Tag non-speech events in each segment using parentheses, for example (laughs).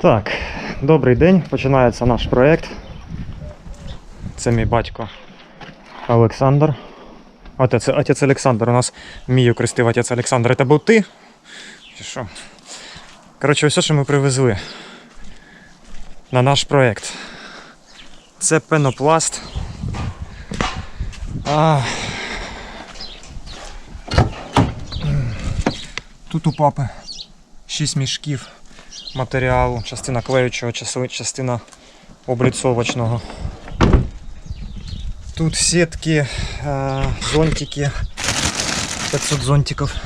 Так, добрий день. Починається наш проєкт. Це мій батько Олександр. Отець, отець Олександр. У нас Мію крестив отець Олександр. Це був ти? Чи що? Коротше, все, що ми привезли на наш проєкт. Це пенопласт. А... Тут у папи 6 мішків матеріалу, частина клеючого, частина обліцовочного. Тут сітки, е, зонтики, 500 зонтиків.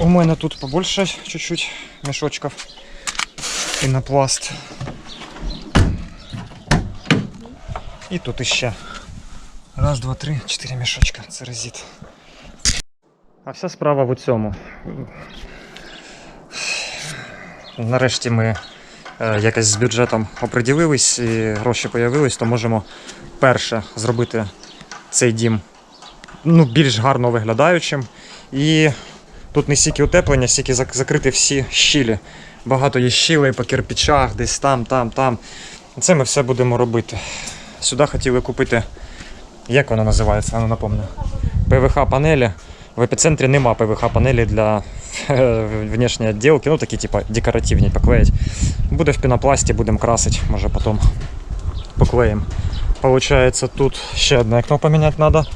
У мене тут побольше чуть-чуть мішочків. Пінопласт. І тут іще. Раз, два, три, чотири мішочка. Це резит. А вся справа в цьому. Нарешті ми е, якось з бюджетом оприділились і гроші появились, то можемо перше зробити цей дім ну, більш гарно виглядаючим. І тут не стільки утеплення, стільки закрити всі щілі. Багато є щілей по кирпичах, десь там, там, там. Це ми все будемо робити. Сюди хотіли купити, як воно називається, ну напомню. ПВХ-панелі. В епіцентрі нема ПВХ-панелі для е, внешньої відділки, ну такі типа декоративні поклеїть. Буде в пінопласті, будемо красити, може потім поклеїмо. Получається, тут ще одне окно поміняти треба.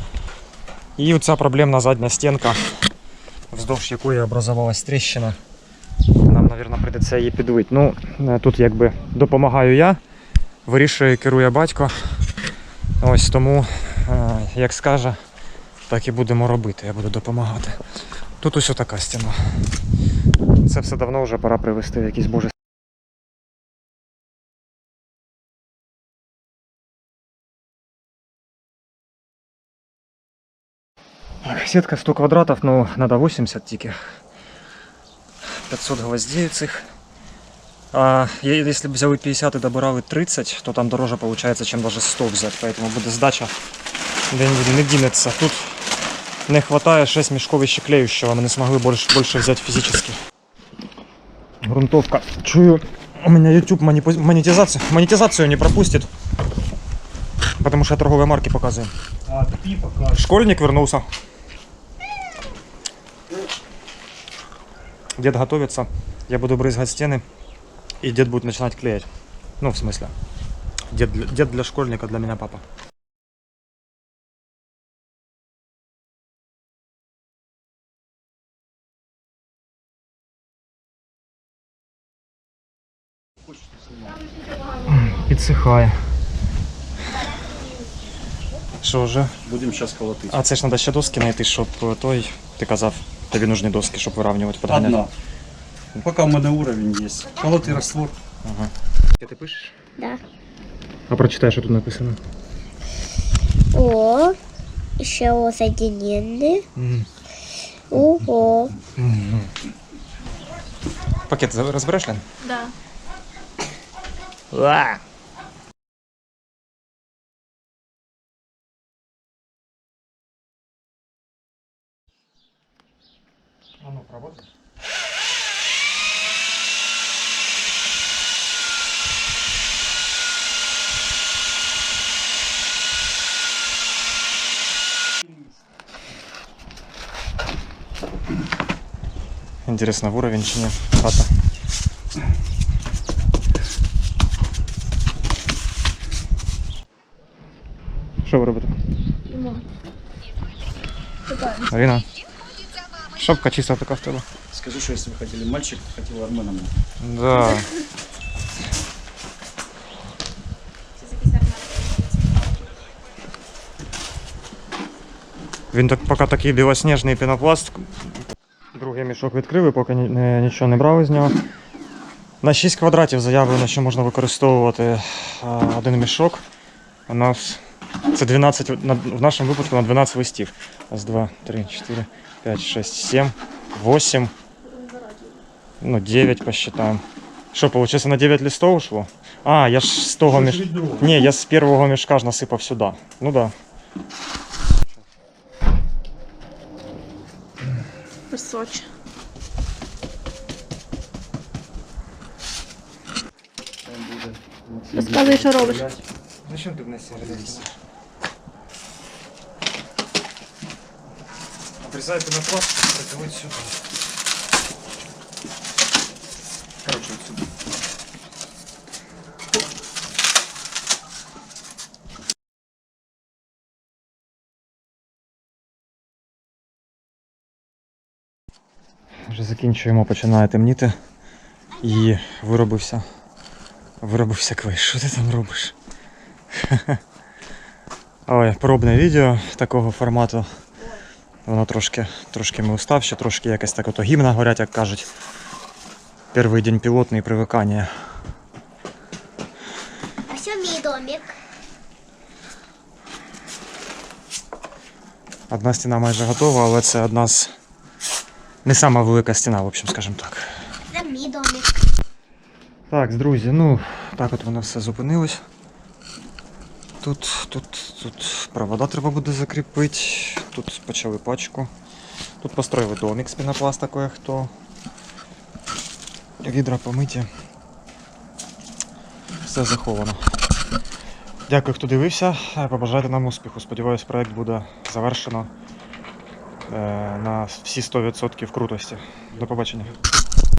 І оця проблемна задня стінка, вздовж якої образувалась тріщина. Нам, мабуть, прийдеться її підвити. Ну, е, тут якби допомагаю я, вирішує, керує батько. Ось тому, е, як скаже, так і будемо робити, я буду допомагати. Тут ось така стіна. Це все давно вже пора привести в якийсь. Так, Сетка 100 квадратов, но надо 80 тільки. 500 гвоздей цих. А если бы взяли 50 и добирали 30, то там дороже получается, чем даже 100 взять. Поэтому буде здача де-нибудь не дінеться. Тут не хватає 6 мішков іще клеющего, мы не смогли больше, больше взять физически. Грунтовка. Чую, у меня YouTube манипу- монетизацию, монетизацию не пропустит. Потому что я торговые марки показываю. А, ты покажешь. Школьник вернулся. Дед готовится. Я буду брызгать стены. И дед будет начинать клеить. Ну, в смысле. Дед для, дед для школьника, для меня папа. Підсихає. Що вже? Будем сейчас колотить. А це ж треба ще доски знайти, щоб е, той, ти казав, тобі нужні доски, щоб вирівнювати, підганяти. Одна. Пока у меня уровень есть. Колотый раствор. Ага. Ти пишеш? Да. А прочитай, що тут написано. О, еще О соединенные. Ого. Пакет розбереш, Лен? Да. Ла! А ну, работай. Интересно, в уровень чи ні? Хата. Що ви робите? Аріна. Шапка чиста така в тебе. Скажи, что если вы хотели мальчик, то хотел Арменом. Да. Він так, поки такий білосніжний пінопласт. Другий мішок відкрив і поки нічого не брав із нього. На 6 квадратів заявлено, що можна використовувати один мішок. У нас це 12, в нашому випадку на 12 листів. Раз, два, три, чотири, п'ять, шесть, сім, восемь. Ну, 9 посчитаем. Что, получается, на 9 листов ушло? А, я ж з того між... Не, я з первого мішка ж насипав сюди. Ну да. Височе. Розказуй, що робиш. Зачем ти мене сердишся? Обрізай пенопласт, притягнуть сюди. Короче, от сюди. Вже закінчуємо, починає темніти. І виробився. Виробився квест. Що ти там робиш? (laughs) Ой, пробне відео такого формату. Воно трошки, трошки ми уставші, трошки якось так ото гімна горять, як кажуть. Перший день пілотний привикання. А все мій домик. Одна стіна майже готова, але це одна з не сама велика стіна, в общем, скажімо так. Це мій домик. Так, друзі, ну так от воно все зупинилось. Тут, тут, тут провода треба буде закріпити. Тут почали пачку. Тут построїли домик з пінопласта кое-хто. Відра помиті. Все заховано. Дякую, хто дивився. Побажайте нам успіху. Сподіваюсь, проект буде завершено е, на всі 100% крутості. До побачення.